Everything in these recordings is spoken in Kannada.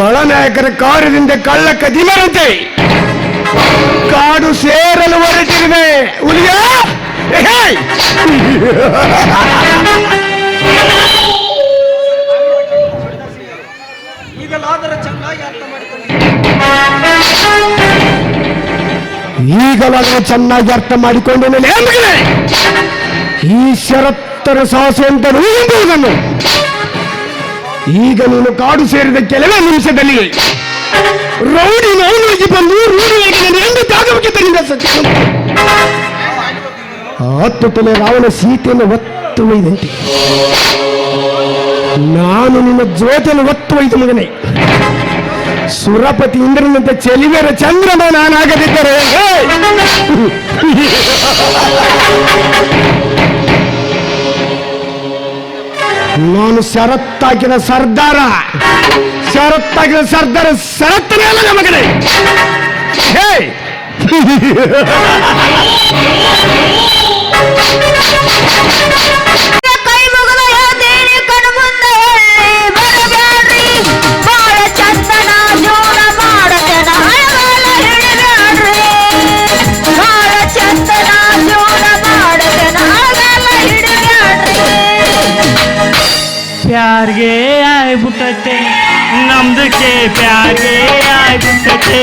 ಕಳನಾಯಕರ ಕಾರ್ಯದಿಂದ ಕಳ್ಳ ಕದಿಮರಂತೆ ಕಾಡು ಸೇರಲು ಹೊರಟಿರುವೆ. ಹುಲಿಯ! ಈಗಲಾದರೂ ಚೆನ್ನಾಗಿ ಅರ್ಥ ಮಾಡಿಕೊಂಡು ಈ ಶರತ್ತರ ಸಾಹಸ ಎಂಬುದನ್ನು ಈಗ ನೀನು ಕಾಡು ಸೇರಿದ ಕೆಲವೇ ನಿಮಿಷದಲ್ಲಿ ರೌಡಿ ಮೌನವಾಗಿ ಬಂದು ರೂಢಿಯಾಗಿ ನನ್ನ ಎಂದು ಜಾಗಬೇಕಿದ್ದರಿಂದ ಸತ್ಯ. ಹತ್ತು ತಲೆ ರಾವಣ ಸೀತೆಯನ್ನು ಒತ್ತು ಒಯ್ದಂತೆ. ನಾನು ನಿನ್ನ ಜ್ಯೋತಿಯನ್ನು ಒತ್ತು ಒಯ್ದು ಸುರಪತಿ ಇಂದ್ರನಂತೆ ಚೆಲಿವೆರ ಚಂದ್ರಮ ನಾನಾಗದಿದ್ದರೆ ಹೇ! ನಾನು ಷರತ್ತಾಕಿದ ಸರ್ದಾರ ಷರತ್ತಾಕಿದ ಸರ್ದಾರ ಷರತ್ತನೇ ಅಲ್ಲ ನನ್ನ ಮಗನೇ ಹೇ ನಮ್ದಕ್ಕೆ ಪ್ಯಾರ್ಗೆ ಆಗ್ಬಿಟ್ಟತೆ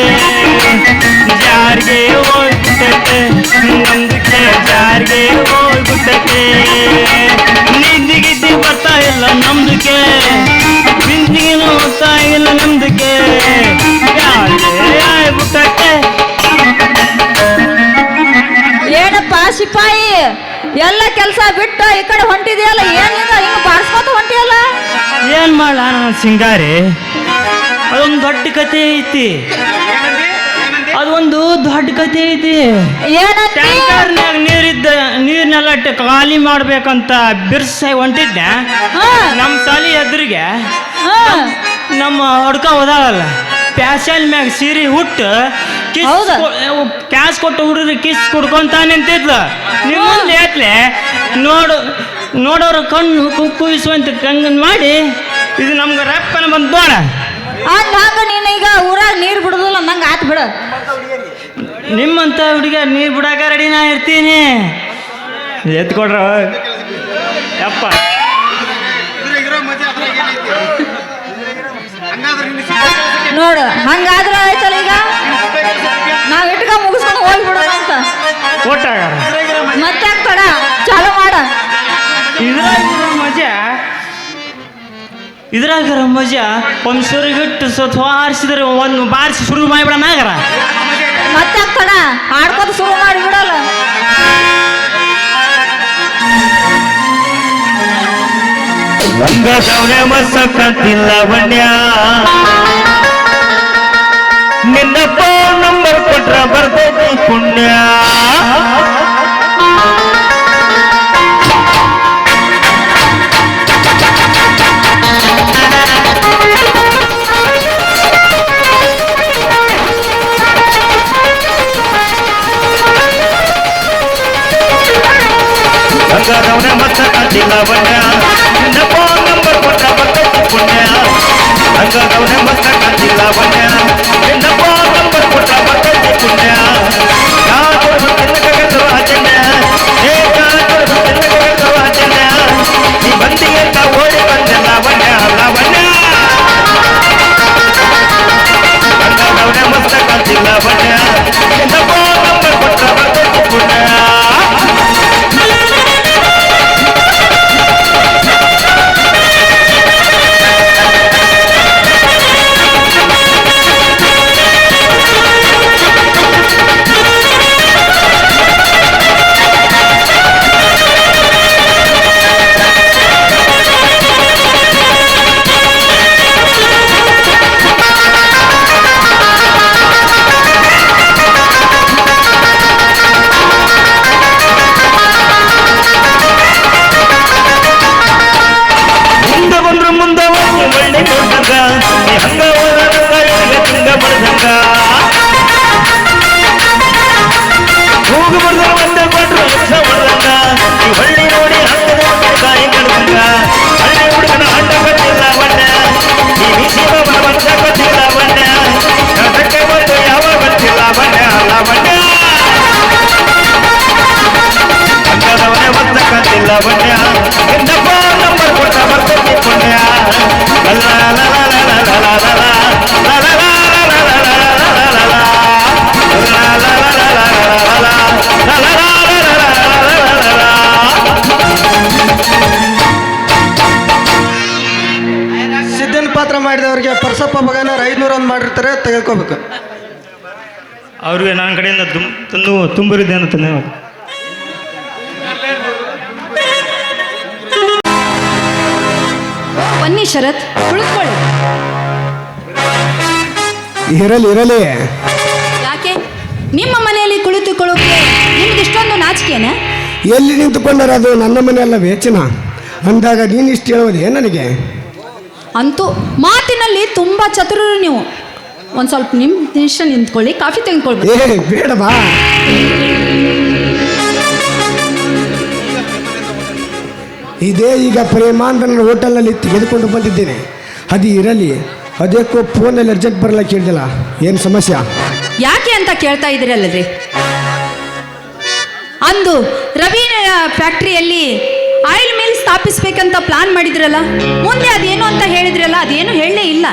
ಜಾರ್ಗೆ ಹೋಗ್ಬಿಟ್ಟತೆ. ನಮ್ದಕ್ಕೆ ಜಾರ್ಗೆ ಹೋಗ್ಬಿಟ್ಟತೆ. ನಿದ್ದಿ ಗಿದ್ದಿ ಬರ್ತಾ ಇಲ್ಲ ನಮ್ದಕ್ಕೆ ಬಿಂದಿಗೆನೂ ಬರ್ತಾ ಇಲ್ಲ ನಮ್ದಕ್ಕೆ ಪ್ಯಾರ್ಗೆ ಆಗ್ಬಿಟ್ಟತೆ? ಏನಪ್ಪ ಸಿಪಾಯಿ? ಎಲ್ಲ ಕೆಲಸ ಬಿಟ್ಟು ಈ ಕಡೆ ಹೊಂಟಿದೆಯಲ್ಲ ಏನಿಲ್ಲ ಹಿಂಗ ಬಾರ್ಸ್ಕೊತ ಹೊಂಟಿಯಲ್ಲ? ಏನ್ ಮಾಡ ನಾನು ಸಿಂಗಾರಿ? ಅದೊಂದು ದೊಡ್ಡ ಕತೆ ಐತಿ. ಅದೊಂದು ದೊಡ್ಡ ಕತೆ ಐತಿ. ಏನಂತ ಟ್ಯಾಂಕರ್ನ್ಯಾಗ ನೀರಿದ್ದ ನೀರ್ನೆಲ್ಲ ಖಾಲಿ ಮಾಡ್ಬೇಕಂತ ಬಿರ್ಸಾಗಿ ಹೊಂಟಿದ್ದೆ ನಮ್ಮ ಸಾಲಿ ಎದುರಿಗೆ. ನಮ್ಮ ಹುಡ್ಕ ಹೋದಾಗಲ್ಲ ಪ್ಯಾಶನ್ ಮ್ಯಾಗ ಸೀರೆ ಹುಟ್ಟು ಕಿಸ್? ಕ್ಯಾಶ್ ಕೊಟ್ಟು ಹುಡುಗ್ರಿ ಕಿಸ್ ಕುಡ್ಕೊಂತ ನಿಂತಿದ್ಲು ನಿಮ್ಮ ಮುಂದೆ ಏತ್ಲೆ? ನೋಡು ನೋಡೋರು ಕಣ್ಣು ಕುಯ್ಸುವಂತ ಕಂಗನ್ ಮಾಡಿ ಇದು ನಮ್ಗೆ ರಪ್ಪನ ಬಂದು ನೋಡ ಹಂಗ ಹಂಗ ನೀನು ಈಗ ಊರಾಗ ನೀರು ಬಿಡುದಿಲ್ಲ ನಂಗೆ ಆತ್ ಬಿಡು. ನಿಮ್ಮಂತ ಹುಡುಗ ನೀರು ಬಿಡಾಕ ರೆಡಿ ನಾ ಇರ್ತೀನಿ. ಎತ್ಕೊಡ್ರ ಯಪ್ಪ. ನೋಡು ಹಂಗಾದ್ರೆ ಆಯ್ತಲ್ಲ ಈಗ? ನಾವು ಇಟ್ಕ ಮುಗಿಸ್ಕೊಂಡು ಹೋಗ್ಬಿಡೋಣ ಅಂತ. ಒಟ್ಟಾಗ. ಮತ್ತೆ ತಡ ಚಾಲು ಮಾಡ. ಇದ್ರ ಮಜಾ ಇದ್ರಾಗಿರೋ ಮಜಾ ಒಂದು ಸುರಿಗಿಟ್ಟು ಹಾರಿಸಿದ್ರೆ ಒಂದು ಬಾರಿಸಿ ಶುರು ಮಾಡಿಬಿಡ ಮ್ಯಾಗರ. ಮತ್ತೆ ತಡ ಆಡ್ಕೋತ ಶುರು ಮಾಡಿ ಬಿಡಲ್ಲ. ರಂಗದವನೇ ಮಸಕ್ಕಂತಿಲ್ಲ ಬಣ್ಯ ನಿನ್ನ ಫೋನ್ ನಂಬರ್ ಕೊಟ್ರ ಬರ್ತೈತಿ ಪುಣ್ಯ. ಮಸಕ್ಕಂತಿಲ್ಲ ಬಣ್ಯ ನಿನ್ನ ಫೋನ್ ನಂಬರ್ ಕೊಟ್ರ ಬರ್ತೈತಿ ಪುಣ್ಯ ರಂಗದವನೇ ಮಸಕ್ಕಂತಿಲ್ಲ ಬಣ್ಯ ನಿನ್ನ ಫೋನ್ ನಂಬರ್ ಕೊಟ್ರ ಬರ್ತೈತಿ ಪುಣ್ಯ ತೆಗೆದುಕೋಬೇಕು. ಅವ್ರಿಗೆ ನನ್ನ ಕಡೆಯಿಂದ ತುಂಬ ತಂದು ತುಂಬಿರಿದೆ ಅಂತ ಧನ್ಯವಾದ ಬನ್ನಿ ಶರತ್ ಕುಳಿತುಕೊಳ್ಳಿ. ಇರಲಿ ಇರಲಿ. ಯಾಕೆ? ನಿಮ್ಮ ಮನೆಯಲ್ಲಿ ಕುಳಿತುಕೊಳ್ಳೋಕೆ ನಿಮ್ಗೆ ಇಷ್ಟೊಂದು ನಾಚಿಕೆನ? ಎಲ್ಲಿ ನಿಂತುಕೊಂಡರೆ ಅದು ನನ್ನ ಮನೆ ಅಲ್ಲ ವೇಚನ? ಅಂದಾಗ ನೀನು ಇಷ್ಟು ಹೇಳೋದೇ ನನಗೆ? ಅಂತೂ ಮಾತಿನಲ್ಲಿ ತುಂಬ ಚತುರರು ನೀವು. ಒಂದು ಸ್ವಲ್ಪ ನಿಮ್ಮ ನಿಮಿಷ ನಿಂತ್ಕೊಳ್ಳಿ ಕಾಫಿ ತೆಗೆದುಕೊಳ್ಬೇಕು. ಏ ಬೇಡ ಬಾ ಇದೇ ಈಗ ಹೋಟೆಲ್ ಹೋಟೆಲ್ನಲ್ಲಿ ತೆಗೆದುಕೊಂಡು ಬಂದಿದ್ದೇನೆ. ಅದು ಇರಲಿ ಅದಕ್ಕೂ ಫೋನಲ್ಲಿ ಅರ್ಜೆಂಟ್ ಬರಲ್ಲ ಕೇಳಿದಲ್ಲ ಏನು ಸಮಸ್ಯೆ? ಯಾಕೆ ಅಂತ ಕೇಳ್ತಾ ಇದ್ದೀರಲ್ಲರಿ ಅಂದು ರವೀನ ಫ್ಯಾಕ್ಟ್ರಿಯಲ್ಲಿ ಆಯಿಲ್ ಮಿಲ್ ಸ್ಥಾಪಿಸ್ಬೇಕಂತ ಪ್ಲಾನ್ ಮಾಡಿದ್ರಲ್ಲ? ಮುಂದೆ ಅದೇನು ಅಂತ ಹೇಳಿದ್ರಲ್ಲ ಅದೇನು ಹೇಳಲೇ ಇಲ್ಲ.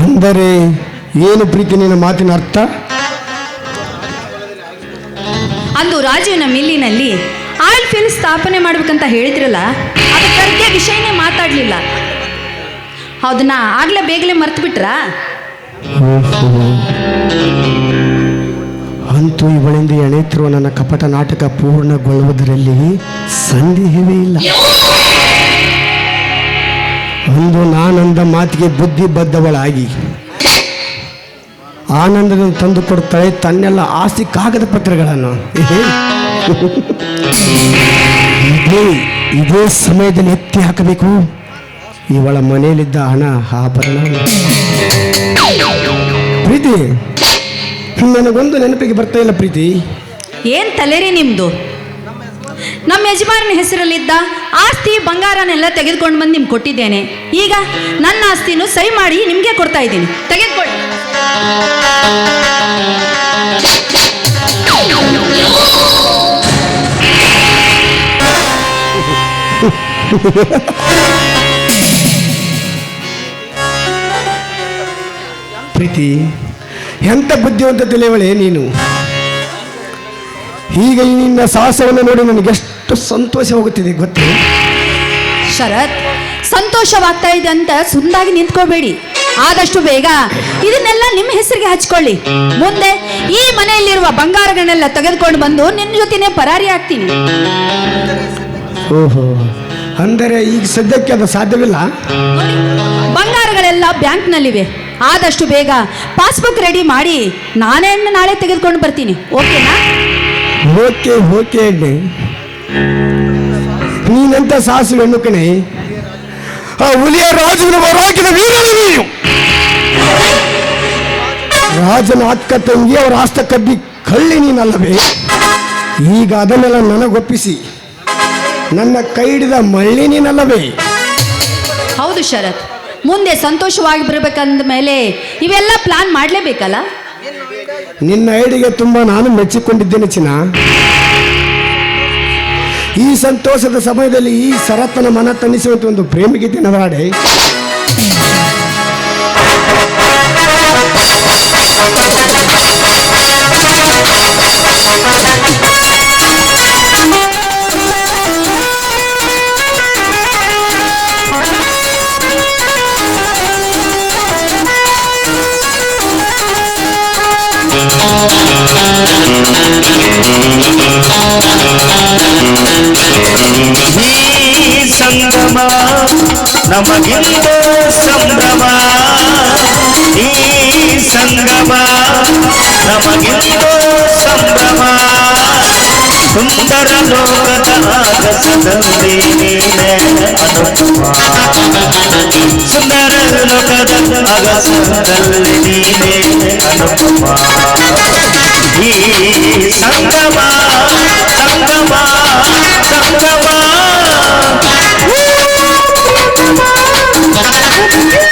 ಅಂದರೆ ಏನು ಪ್ರೀತಿ ನಿನ್ನ ಮಾತಿನ ಅರ್ಥ? ಅಂದು ರಾಜುವಿನ ಮಿಲ್ಲಿನಲ್ಲಿ ಆಯಿಲ್ ಫೀಲ್ ಸ್ಥಾಪನೆ ಮಾಡ್ಬೇಕಂತ ಹೇಳಿದ್ರಲ್ಲ ಅದು ಬಗ್ಗೆ ವಿಷಯನೇ ಮಾತಾಡಲಿಲ್ಲ. ಅದನ್ನ ಆಗ್ಲೇ ಬೇಗಲೇ ಮರ್ತು ಬಿಟ್ರಾ ಅಂತೂ ಇವಳಿಂದ ಎಳೆತಿರುವ ನನ್ನ ಕಪಟ ನಾಟಕ ಪೂರ್ಣಗೊಳ್ಳುವುದರಲ್ಲಿ ಸಂದೇಹವೇ ಇಲ್ಲ. ಒಂದು ನಾನಂದ ಮಾತಿಗೆ ಬುದ್ಧಿ ಬದ್ಧವಳಾಗಿ ಆನಂದನ ತಂದು ಕೊಡ್ತಾಳೆ ತನ್ನೆಲ್ಲ ಆಸ್ತಿ ಕಾಗದ ಪತ್ರಗಳನ್ನು. ಇದೇ ಇದೇ ಸಮಯದಲ್ಲಿ ಎತ್ತಿ ಹಾಕಬೇಕು. ಇವಳ ಮನೆಯಲ್ಲಿದ್ದ ಹಣ ಆಭರಣ ಪ್ರೀತಿ ನನಗೊಂದು ನೆನಪಿಗೆ ಬರ್ತಾ ಇಲ್ಲ ಪ್ರೀತಿ. ಏನ್ ತಲೆರಿ ನಿಮ್ದು? ನಮ್ಮ ಯಜಮಾನನ ಹೆಸರಲ್ಲಿದ್ದ ಆಸ್ತಿ ಬಂಗಾರನೆಲ್ಲ ತೆಗೆದುಕೊಂಡು ಬಂದು ನಿಮ್ಗೆ ಕೊಟ್ಟಿದ್ದೇನೆ. ಈಗ ನನ್ನ ಆಸ್ತಿನೂ ಸಹಿ ಮಾಡಿ ನಿಮಗೆ ಕೊಡ್ತಾ ಇದ್ದೀನಿ. ತೆಗೆದುಕೊಳ್ಳಿ. ಪ್ರೀತಿ ಎಂಥ ಬುದ್ಧಿವಂತ ತಿಳಿಯವಳೆ ನೀನು? ಈಗ ನಿನ್ನ ಸಾಹಸವನ್ನು ನೋಡಿ ನನಗೆ ಎಷ್ಟು ಸಂತೋಷವಾಗುತ್ತಿದೆ ಗೊತ್ತೇ? ಶರತ್ ಸಂತೋಷವಾಗ್ತಾ ಇದೆ ಅಂತ ಸುಂದಾಗಿ ನಿಂತ್ಕೋಬೇಡಿ. ಆದಷ್ಟು ಬೇಗ ಇದನ್ನೆಲ್ಲ ನಿಮ್ಮ ಹೆಸರಿಗೆ ಹಚ್ಕೊಳ್ಳಿ. ಮುಂದೆ ಈ ಮನೆಯಲ್ಲಿರುವ ಬಂಗಾರಗಳನ್ನೆಲ್ಲ ತೆಗೆದುಕೊಂಡು ಬಂದು ನಿನ್ನ ಜೊತೆನೆ ಪರಾರಿ ಆಗ್ತೀನಿ. ಓಹೋ ಅಂದರೆ ಈಗ ಸದ್ಯಕ್ಕೆ ಅದು ಸಾಧ್ಯವಿಲ್ಲ? ಬಂಗಾರಗಳೆಲ್ಲ ಬ್ಯಾಂಕ್ನಲ್ಲಿವೆ. ಆದಷ್ಟು ಬೇಗ ಪಾಸ್ಬುಕ್ ರೆಡಿ ಮಾಡಿ ನಾನೇ ನಾಳೆ ತೆಗೆದುಕೊಂಡು ಬರ್ತೀನಿ. ಓಕೆನಾ? ಓಕೆ ಓಕೆ ನೀನೆಂತ ಸಾಹಸಿ ಹೆಣ್ಣು ಕಣೆ. ಆ ಹುಲಿಯ ರಾಜನ ಹೊರಾಕಿದ ವೀರನು ನೀನು. ರಾಜನ ಅಕ್ಕ ತಂಗಿ ಅವರ ಆಸ್ತ ಕಬ್ಬಿ ಕಳ್ಳಿ ನೀನಲ್ಲವೇ? ಈಗ ಅದನ್ನೆಲ್ಲ ನನಗೊಪ್ಪಿಸಿ. ನನ್ನ ಕೈ ಹಿಡಿದ ಮಳ್ಳಿ ನೀನಲ್ಲವೇ? ಹೌದು ಶರತ್. ಮುಂದೆ ಸಂತೋಷವಾಗಿ ಬರಬೇಕಂದ ಮೇಲೆ ಇವೆಲ್ಲ ಪ್ಲಾನ್ ಮಾಡಲೇಬೇಕಲ್ಲ? ನಿನ್ನ ಐಡಿಗೆ ತುಂಬ ನಾನು ಮೆಚ್ಚಿಕೊಂಡಿದ್ದೇನೆ ಚಿನ್ನ. ಈ ಸಂತೋಷದ ಸಮಯದಲ್ಲಿ ಈ ಸರತ್ತನ ಮನ ತನ್ನಿಸುವಂತ ಒಂದು ಪ್ರೇಮಿಗೀತೆ ನವರಾಡೆ ನಮಗಿಂದ ಸಂಭ್ರಮ ಈ ಸಂಗಮ ನಮಗಿಂದ ಸಂಭ್ರಮ ಸುಂದರ ಲೋಕದ ಆಗಸದಲ್ಲಿ ನೀನೆ ಅನುಪಮ ಸುಂದರ ಲೋಕದ ಆಗಸದಲ್ಲಿ ನೀನೆ ಅನುಪಮ ಈ ಸಂಗಮ ಸಂಗಮ ಸಂಗಮ Yeah.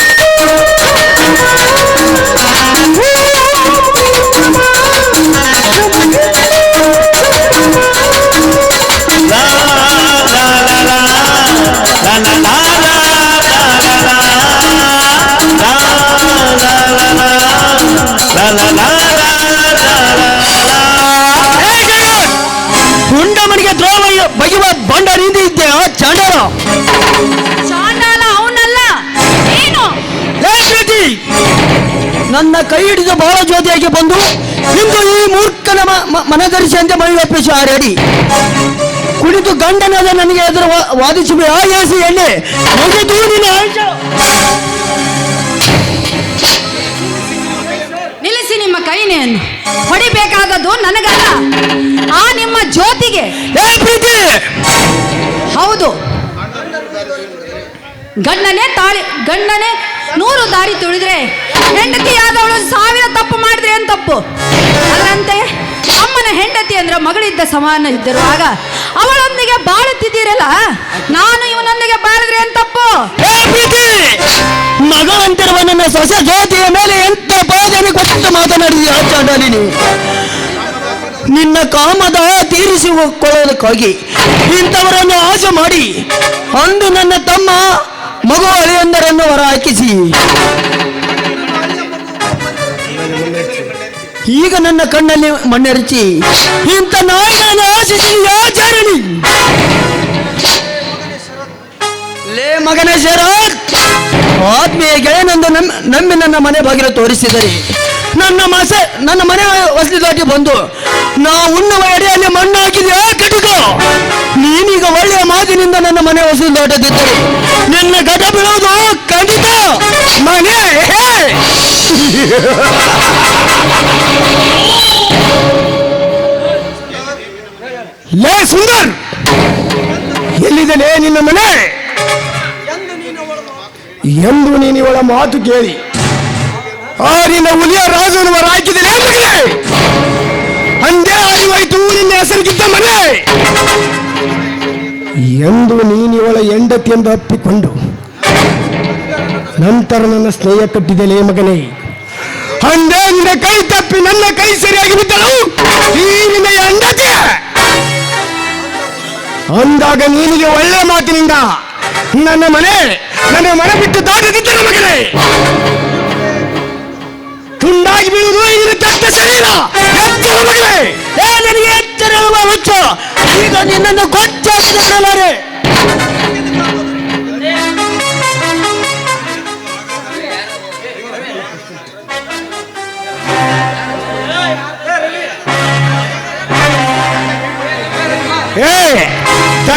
ನನ್ನ ಕೈ ಹಿಡಿದು ಬಹಳ ಜ್ಯೋತಿಯಾಗಿ ಬಂದು ಇಂದು ಈ ಮೂರ್ಖನ ಮ- ಮ- ಮನದರ್ಶಿಯಂತೆ ಮೈ ಒಪ್ಪಿಸಿ ಆರ್ಯಾಡಿ ಕುಳಿತು ಗಂಡನಾದ ನನಗೆ ಎದುರು ವಾದಿಸಿ ಆ ಏಸಿ ಎಣ್ಣೆ ಮುಗಿದು ನಿನ್ನ ಆಯುಷ್ಯ. ನಿಲ್ಲಿಸಿ ನಿಮ್ಮ ಕೈನೆಯನ್ನು. ಹೊಡಿಬೇಕಾದದ್ದು ನನಗಲ್ಲ. ಆ ನಿಮ್ಮ ಜ್ಯೋತಿಗೆ. ಪ್ರೀತಿ! ಹೌದು. ಗಂಡನೇ ತಾಳಿ ಗಂಡನೇ ನೂರು ದಾರಿ ತುಳಿದ್ರೆ ಹೆಂಡತಿಯಾದವಳು ಸಾವಿರ ತಪ್ಪು ಮಾಡಿದ್ರೆ ಏನು ತಪ್ಪು? ಅದರಂತೆ ಅಮ್ಮನ ಹೆಂಡತಿ ಅಂದ್ರೆ ಮಗಳಿದ್ದ ಸಮಾನ ಇದ್ದಿರುವಾಗ ಅವಳೊಂದಿಗೆ ಬಾಳುತ್ತಿದ್ದೀರಲ್ಲ? ನಾನು ಇವನೊಂದಿಗೆ ಬಾಳಿದ್ರೆ ಏನು ತಪ್ಪು? ಮಗಳಂತಿರುವ ನನ್ನ ಸೊಸೆ ಜ್ಯೋತಿಯ ಮೇಲೆ ಎಂತ ಬಾಧನೆ ಕೊಟ್ಟು ಮಾತನಾಡಿದೀಯ ನಿನ್ನ ಕಾಮದ ತೀರಿಸಿಕೊಳ್ಳೋದಕ್ಕಾಗಿ ಇಂಥವರನ್ನು ಆಸೆ ಮಾಡಿ ಅಂದು ನನ್ನ ತಮ್ಮ ಮಗು ಅಳಿಯಂದರನ್ನು ಹೊರ ಹಾಕಿಸಿ. ಈಗ ನನ್ನ ಕಣ್ಣಲ್ಲಿ ಮಣ್ಣೆರಚಿ ಇಂಥ ನಾಯಿಗಳನ್ನು ಆಶಿಸಿ ಯಾಚರಣಿ ಲೇ ಮಗನೇ ಶರತ್, ಆತ್ಮೀಯ ಗೆಳೆಯನೊಂದು ನನ್ನ ನಂಬಿ ನನ್ನ ಮನೆ ಬಾಗಿಲು ತೋರಿಸಿದರೆ, ನನ್ನ ಮಸೆ, ನನ್ನ ಮನೆ ವಸತಿ ದಾಟಿ ಬಂದು ನಾ ಉಣ್ಣುವ ಎಡೆಯಲ್ಲಿ ಮಣ್ಣು ಹಾಕಿದೆ ಆ ಕಟುಕ. ನೀನೀಗ ಒಳ್ಳೆಯ ಮಾತಿನಿಂದ ನನ್ನ ಮನೆ ವಸತಿ ದಾಟದಿದ್ದರೆ ನಿನ್ನ ಗಡ ಬೀಳೋದು ಖಂಡಿತ ಮನೆ! ಲೇ ಸುಂದರ್! ಎಲ್ಲಿದೆ ನಿನ್ನ ಮನೆ? ಎಂದು ನೀನು ಮಾತು ಕೇಳಿ. ಆ, ನಿನ್ನ ಹುಲಿಯ ರಾಜನವರ ಹಾಕಿದರೆ ಮಗನೇ ಅಂದೇ ಅರಿವಾಯ್ತು ನಿನ್ನ ಹೆಸರಿಗಿದ್ದ ಮನೆ! ಎಂದು ನೀನು ಇವಳ ಹೆಂಡತಿ ಎಂದು ಅಪ್ಪಿಕೊಂಡು ನಂತರ ನನ್ನ ಸ್ನೇಹ ಕಟ್ಟಿದಲೇ ಮಗನೇ. ಅಂದೇ ನಿನ್ನ ಕೈ ತಪ್ಪಿ ನನ್ನ ಕೈ ಸರಿಯಾಗಿ ಬಿದ್ದಳು? ಈ ನಿನ್ನ ಅಂದಾಗ ನೀನಿಗೆ ಒಳ್ಳೆ ಮಾತಿನಿಂದ ನನ್ನ ಮನೆ ನನ್ನ ಮನೆ ಬಿಟ್ಟು ದಾಟದಿದ್ದರೆ ಮಗನೇ ತುಂಡಾಗಿ ಬೀಳುವುದು ಇದು ಕೆಟ್ಟ ಶರೀರ. ಎಚ್ಚರ ಏ, ನನಗೆ ಎಚ್ಚರ ಹುಚ್ಚ. ಈಗ ನಿನ್ನನ್ನು ಗೊತ್ತಾಗಿದೆ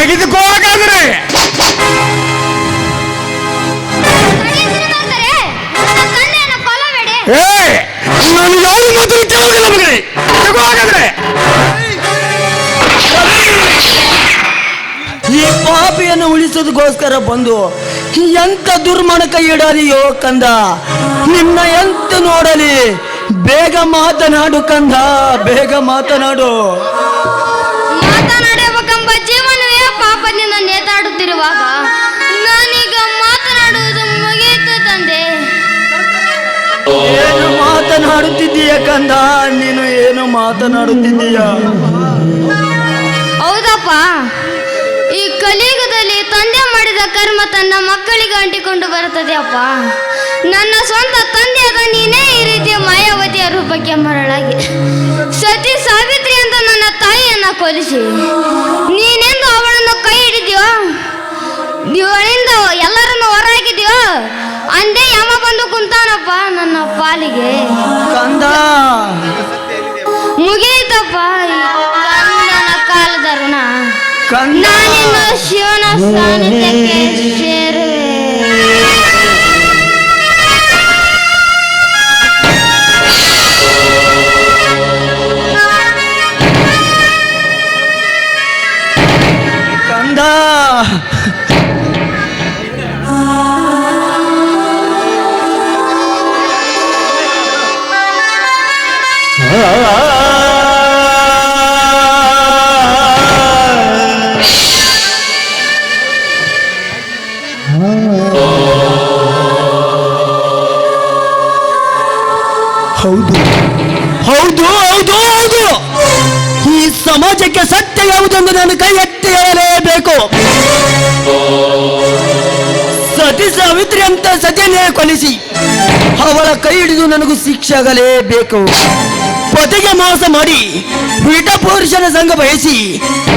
ತೆಗೆದುಕೋ ಹಾಗಾದ್ರೆ ಏ ನಾನು ಯಾರು ಮಾತು ಕೇಳೋದಿಲ್ಲ ಮಗನೇ. ತಗೋ ಹಾಗಾದ್ರೆ ಈ ಪಾಪಿಯನ್ನು ಉಳಿಸೋದಕ್ಕೋಸ್ಕರ ಬಂದು ಎಂತ ದುರ್ಮಣಕ ಇಡಲಿಯೋ ಕಂದ ನಿನ್ನ ಎಂತ ನೋಡಲಿ ಬೇಗ ಮಾತನಾಡು ಕಂದ ಬೇಗ ಮಾತನಾಡು. ನೇತಾಡುತ್ತಿರುವಾಗ ನಾನೀಗ ಮಾತನಾಡುವುದು ಮುಗಿಯಿತು ತಂದೆ. ಏನು ಮಾತನಾಡುತ್ತಿದ್ದೀಯ ಕಂದ? ನೀನು ಏನು ಮಾತನಾಡುತ್ತಿದ್ದೀಯ? ಹೌದಪ್ಪ. ಈ ಕಲಿಯುಗದಲ್ಲಿ ತಂದೆ ಮಾಡಿದ ಕರ್ಮ ತನ್ನ ಮಕ್ಕಳಿಗೆ ಅಂಟಿಕೊಂಡು ಬರುತ್ತದೆ ಅಪ್ಪ ನನ್ನ ಸ್ವಂತ ತಂದೆಯಾದ ನೀನೇ ಈ ರೀತಿಯ ಮಾಯಾವತಿಯ ರೂಪಕ್ಕೆ ಮರಳಾಗಿ. ಸತಿ ಸಾವಿತ್ರಿ ಅಂತ ನನ್ನ ತಾಯಿಯನ್ನ ಕೊಲಿಸಿ. ನೀನೆಂದು ಅವಳನ್ನು ಕೈ ಹಿಡಿದ್ಯೋ? ಇವಳಿಂದ ಎಲ್ಲರನ್ನು ಹೊರ ಅಂದೆ ಯಮ ಬಂದು ಕುಂತಾನಪ್ಪ ನನ್ನ ಪಾಲಿಗೆ. ಕಂದ. ಮುಗಿಯಿತಪ್ಪ ಕಂದನ ಕಾಲದ ಋಣ. ನಾನಿನ್ನು ಶಿವನ ಸಾನ್ನಿಧ್ಯಕ್ಕೆ ಹೌದು. ಹೌದು ಹೌದು ಹೌದು. ಈ ಸಮಾಜಕ್ಕೆ ಸತ್ಯ ಯಾವುದೆಂದು ನಾನು ಕೈ ಎತ್ತಿ ಹೇಳಲೇಬೇಕು. ಸತಿ ಸಾವಿತ್ರಿ ಅಂತ ಸತಿಯನ್ನೇ ಕೊಲಿಸಿ ಅವಳ ಕೈ ಹಿಡಿದು ನನಗೂ ಶಿಕ್ಷೆ ಆಗಲೇಬೇಕು. ಪತಿಗೆ ಮೋಸ ಮಾಡಿ ವಿಟ ಪುರುಷನ ಸಂಘ ಬಯಸಿ,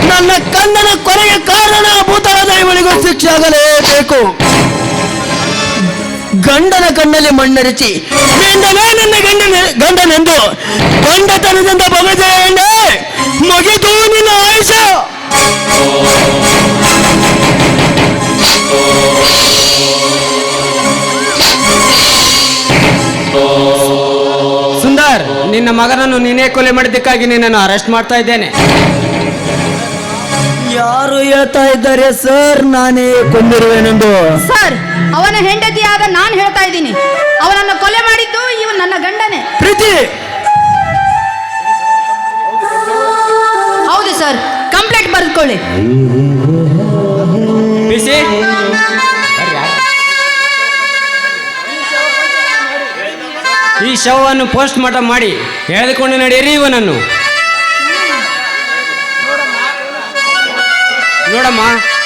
ನನ್ನ ಕಣ್ಣನ ಕೊನೆಗೆ ಕಾರಣಭೂತರಾದ ಇವಳಿಗೂ ಶಿಕ್ಷೆ ಆಗಲೇಬೇಕು. ಗಂಡನ ಕಣ್ಣಲ್ಲಿ ಮಣ್ಣರಿಚಿ. ಗಂಡನೇ ನನ್ನ ಗಂಡನ ಗಂಡನೆಂದು. ಗಂಡತನದಿಂದ ಬಗದೆ ಮುಗಿದು ನಿನ್ನ ಆಯುಷ. ಸುಂದರ್ ನಿನ್ನ ಮಗನನ್ನು ನೀನೇ ಕೊಲೆ ಮಾಡಿದ್ದಕ್ಕಾಗಿ ನಿನ್ನನ್ನು ಅರೆಸ್ಟ್ ಮಾಡ್ತಾ ಇದ್ದೇನೆ. ಯಾರು ಹೇಳ್ತಾ ಇದ್ದಾರೆ ಸರ್? ನಾನೇ ಕೊಂದಿರುವೆನೆಂದು. ಸರ್ ಹೇಳ್ತಾ ಇದ್ದೀನಿ ಅವನನ್ನು ಕೊಲೆ ಮಾಡಿದ್ದು ಇವ ನನ್ನ ಗಂಡನೇ. ಪ್ರೀತಿ. ಹೌದು ಸರ್ ಕಂಪ್ಲೇಂಟ್ ಬರೆದುಕೊಳ್ಳಿ. ಬಿಸಿ. ಈ ಶವವನ್ನು ಪೋಸ್ಟ್ ಮಾರ್ಟಮ್ ಮಾಡಿ ಎಳೆದುಕೊಂಡು ನಡೆಯಿರಿ ಇವನನ್ನು. ನೋಡಮ್ಮ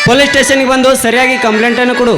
ಪೊಲೀಸ್ ಸ್ಟೇಷನ್ಗೆ ಬಂದು ಸರಿಯಾಗಿ ಕಂಪ್ಲೇಂಟನ್ನು ಕೊಡು.